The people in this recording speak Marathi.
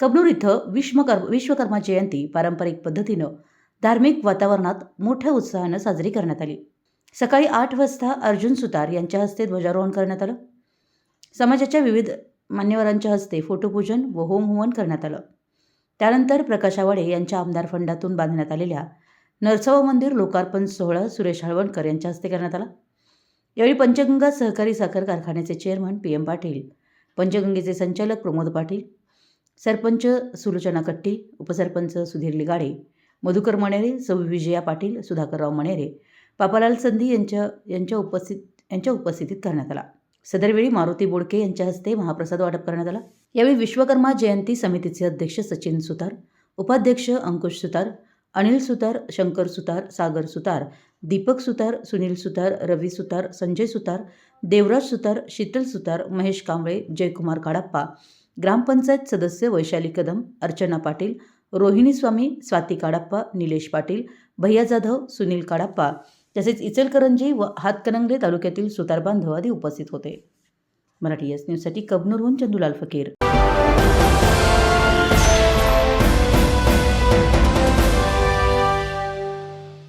कबनूर इथं विश्वकर्म विश्वकर्मा जयंती पारंपरिक पद्धतीनं धार्मिक वातावरणात मोठ्या उत्साहानं साजरी करण्यात आली. सकाळी आठ वाजता अर्जुन सुतार यांच्या हस्ते ध्वजारोहण करण्यात आलं. समाजाच्या विविध मान्यवरांच्या हस्ते फोटोपूजन व होमहवन करण्यात आलं. त्यानंतर प्रकाश आवाडे यांच्या आमदार फंडातून बांधण्यात आलेल्या नरसव मंदिर लोकार्पण सोहळा सुरेश हळवणकर यांच्या हस्ते करण्यात आला. यावेळी पंचगंगा सहकारी साखर कारखान्याचे चेअरमन पी एम पाटील पंचगंगेचे संचालक प्रमोद पाटील सरपंच सुलोचना कट्टी उपसरपंच सुधीर लिगाडे मधुकर मणेरे सौ विजया पाटील सुधाकरराव मणेरे पापालाल संधी यांच्या यांच्या उपस्थित यांच्या उपस्थितीत करण्यात आला. सदरवेळी मारुती बोडके यांच्या हस्ते महाप्रसाद वाटप करण्यात आला. यावेळी विश्वकर्मा जयंती समितीचे अध्यक्ष सचिन सुतार उपाध्यक्ष अंकुश सुतार अनिल सुतार शंकर सुतार सागर सुतार दीपक सुतार सुनील सुतार रवी सुतार संजय सुतार देवराज सुतार शीतल सुतार महेश कांबळे जयकुमार काडाप्पा ग्रामपंचायत सदस्य वैशाली कदम अर्चना पाटील रोहिणी स्वामी स्वाती काडाप्पा निलेश पाटील भैया जाधव सुनील काडाप्पा तसेच इचलकरंजी व हातकणंगले तालुक्यातील सुतार बांधव आदी उपस्थित होते. मराठी एस न्यूजसाठी कबनूरहून चंदुलाल फकीर.